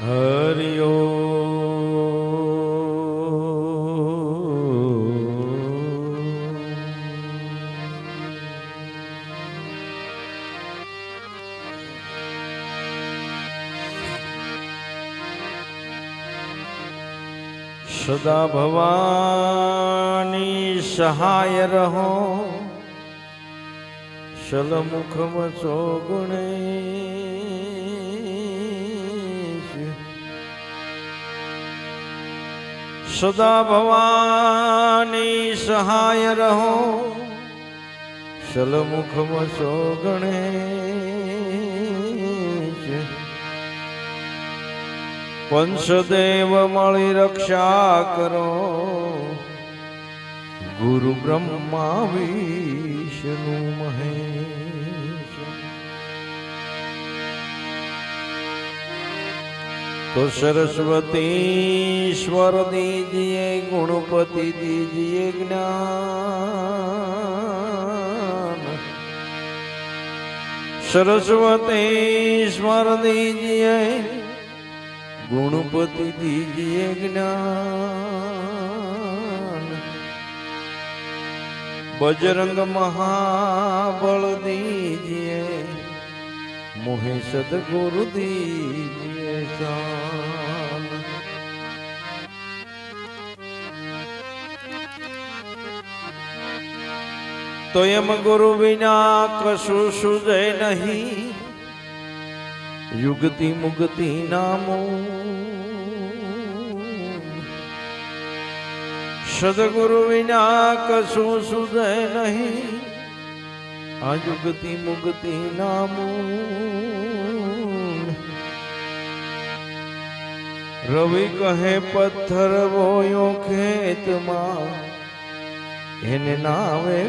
હરિયો. સદા ભવાની સહાય રહો. શલમુખમ ચોગુણેશ સદા ભવાની સહાય રહો શલમુખમ ચોગણેશ પંચદેવ મળી રક્ષા કરો ગુરુ બ્રહ્મા વિષ્ણુ મહેશ તો સરસ્વતીશ્વર દીજીએ, ગુણપતિ દીજીએ જ્ઞાન. સરસ્વતીશ્વર દીજીએ, ગુણપતિ દીજીએ જ્ઞાન. બજરંગ મહાબળ દીજીએ, મોહે સદગુરુ દીજીએ જાન તો એમ ગુરુ વિના કશું સુજે નહીં. યુગતિ મુગતિ નામો. સદગુરુ વિના કશું સુધે નહીં. આ યુગતિ મુગતિ નામો. રવિ કહે પથ્થર વોયો ખેતમાં. એને નાવે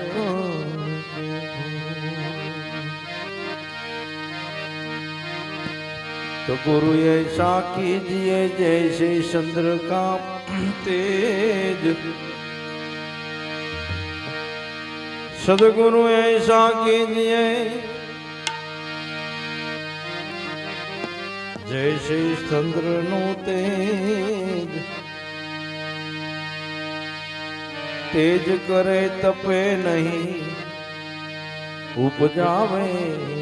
તો ગુરુએ સાકીજીએ જય શ્રી ચંદ્રકામ તેજ. સદગુરુએ સાકીજીએ જય શ્રી ચંદ્રનું તેજ. તેજ કરે તપે નહીં. ઉપજાવે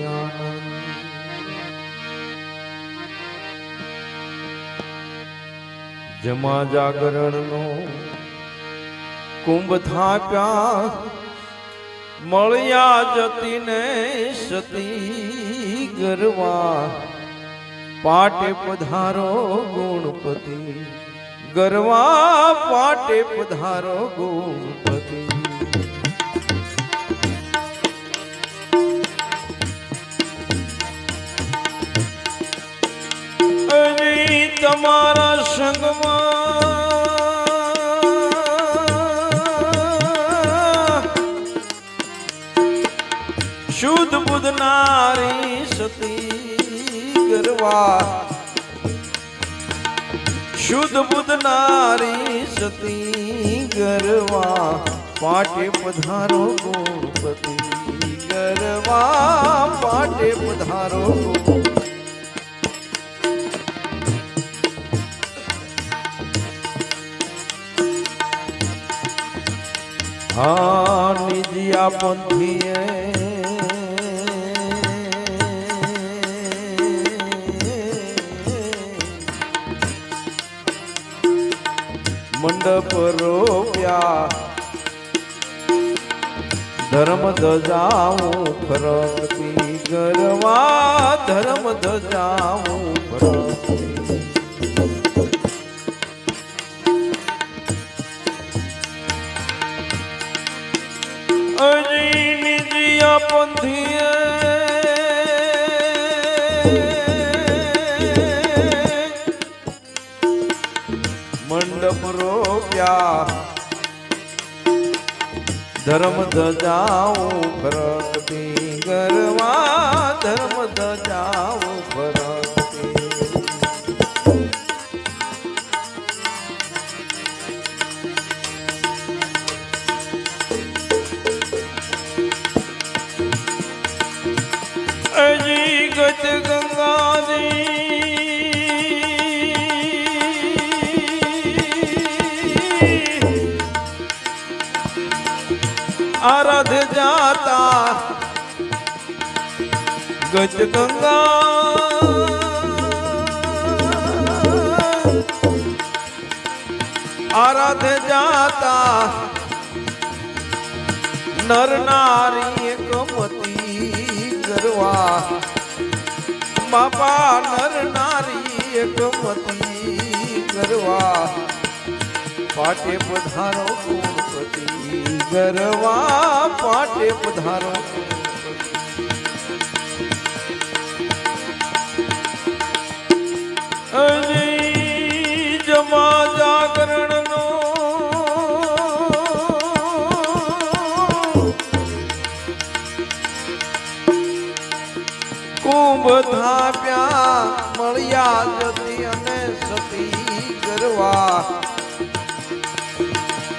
આનંદ. જમા જાગરણનો કુંભ થાપ્યા, મળ્યા જતીને સતી ગરવા. પાટે પધારો ગુણપતિ. ગરવા પાટે પધારો ગોપતિ. તમારા સંગમાં શુદ્ધ બુદ્ધ નારી સતી ગરવા શુદ્ધ બુદ્ધ નારી સતી ગરવા પાટે પધારો ગોપતિ ગરવા પાટે પધારો હા નિજિયા પંથીએ ધર્મ ધજાવું ફરકતી ગરવા ધર્મ ધજાવું ફરકતી અજી નિજિયા પંથીએ મંડપ રોપ્યા ધર્મ ધજાઓ ફરકતી ગરવા ધર્મ ધજાઓ ફરકતી જાતા ગજ ગંગા. આરાધે જાતા નર નારી એકમતી કરવા બાપા નર નારી એકમતી કરવા પાટે પધારો ગુણપતિ ગરવા પાટે પધારો. અજી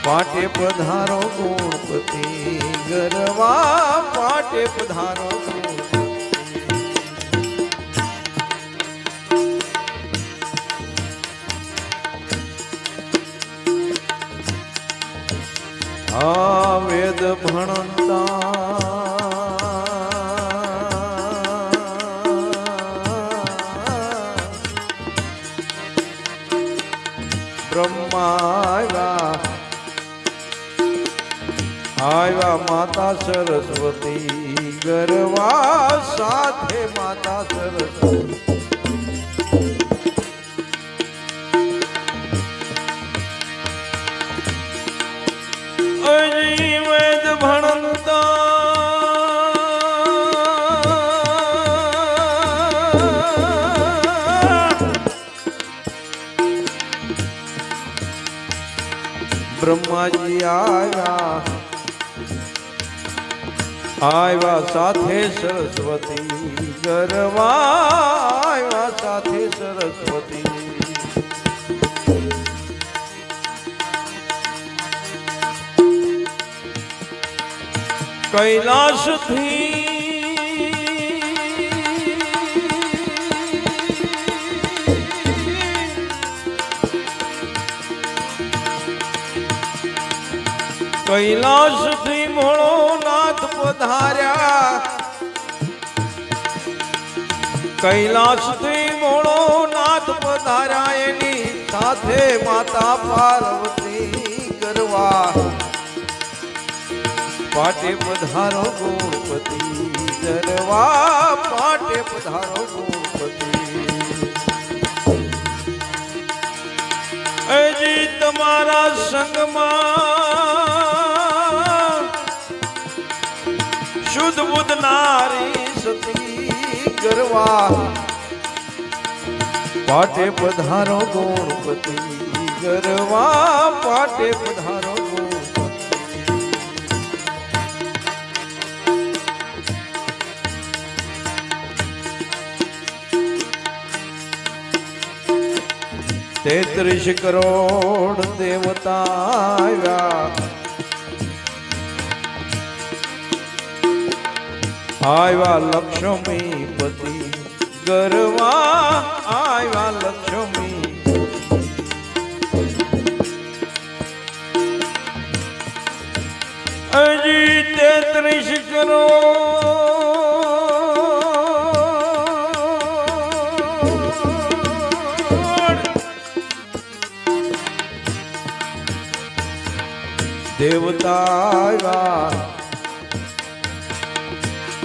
પાટે પધારો ગુણપતિ ગરવા પાટે પધારો વેદ ભણતા આવ્યા માતા સરસ્વતી ગરવા સાથે માતા સરસ્વતી. બ્રહ્માજી આવ્યા. આવ્યા સાથે સરસ્વતી ગરવા આવ્યા સાથે સરસ્વતી. કૈલાસથી કૈલાસથી મોળો નાથ પધાર્યા કૈલાસથી મોળો નાથ પધાર્યા એની સાથે માતા પાર્વતી કરવા પાટે પધારો ગોપતિ ગરવા પાટે પધારો ગોપતિ હજી તમારા સંગમાં શુદ્ધ બુદ્ધ નારી સતી કરવા પાટે પધારો ગણપતિ કરવા પાટે પધારો તેત્રીસ કરોડ દેવતા આવ્યા. આવ્યા લક્ષ્મીપતિ ગરવા આવ્યા લક્ષ્મી હજી તેત્રીસ કરોડ દેવતા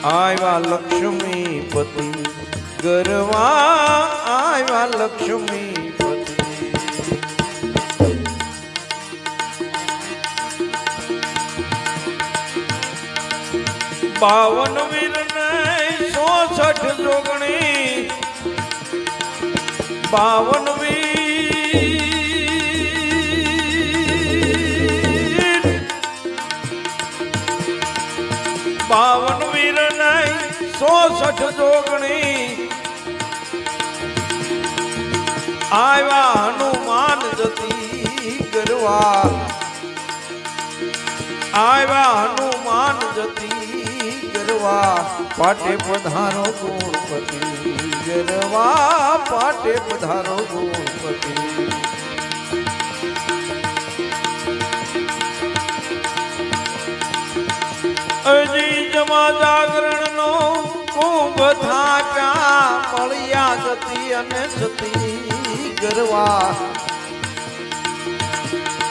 આવ્યા લક્ષ્મી પતિ ગરવા આવ્યા લક્ષ્મી બાવન વીર ને ચોસઠ જોગણી. બાવન વીર સોસઠ જોગણી આવ્યા હનુમાન જતી ગરવા. આવ્યા હનુમાન જતી કરવા પાટે પધારો ગુણપતિ ગરવા. પાટે પધારો ગુણપતિ જાગરણનો કુંભ થાક્યા મળ્યા જતી અને જતી ગરવા.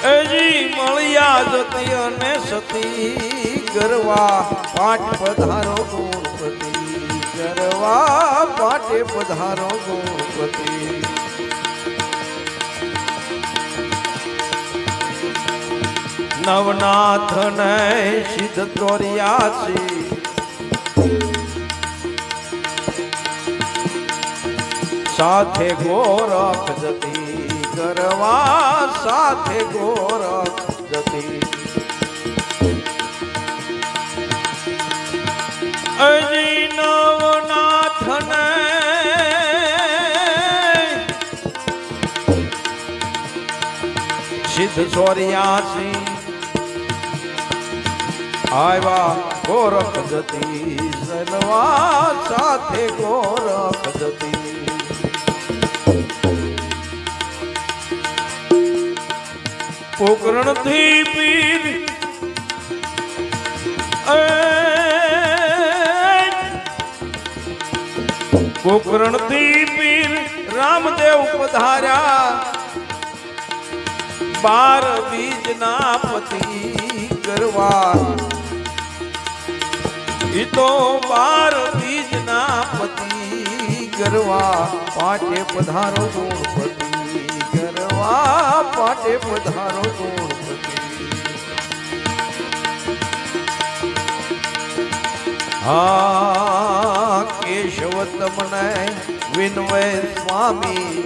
એજી મળ્યા જતી અને સતી ગરવા. પાઠ પધારો ગુણપતિ ગરવા. પાઠે પધારો ગુણપતિ નવનાથ ને સિદ્ધ ચોર્યાસી સાથે ગોરખ જતી કરવા સાથે ગોરખ જતી. અજી નવનાથ ને સિદ્ધ ચોર્યાસી આવ્યા ગોરખ જતી સલવા સાથે ગોરખ જતી. પોકરણથી પીર પોકરણથી પીર રામદેવ પધાર્યા બાર બીજ ના પતિ કરવા. તો બાર બીજ ના પતિ કરવા. પાટે પધારો ગુણપતિ ગરવા માટે પધારો હા, કેશવ તમને વિનવય સ્વામી.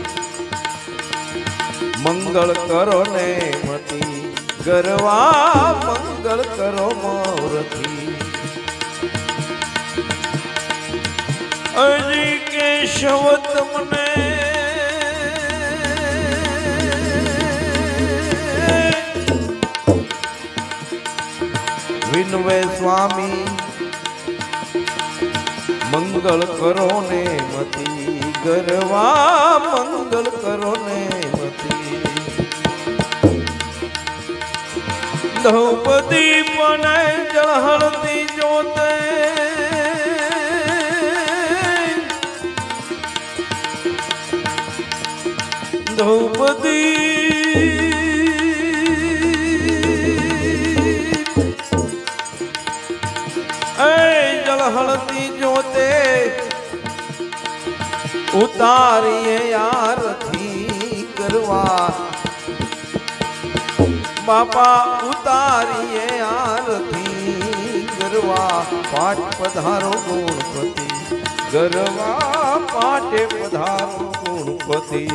મંગળ કરો ને મતી ગરવા મંગળ કરો મોરથી. અજી કેશવ તમને વિનવે સ્વામી મંગળ કરો ને મતી ગરવા મંગળ કરો ને મતી. દ્રૌપદી પણ જળહળતી જળહળતી જોતે ઉતારીએ આરતી કરવા. બાપા ઉતારીએ આરતી કરવા. પાઠ પધારો ગુણપતિ. ગરવા પાઠે પધારો ગુણપતિ.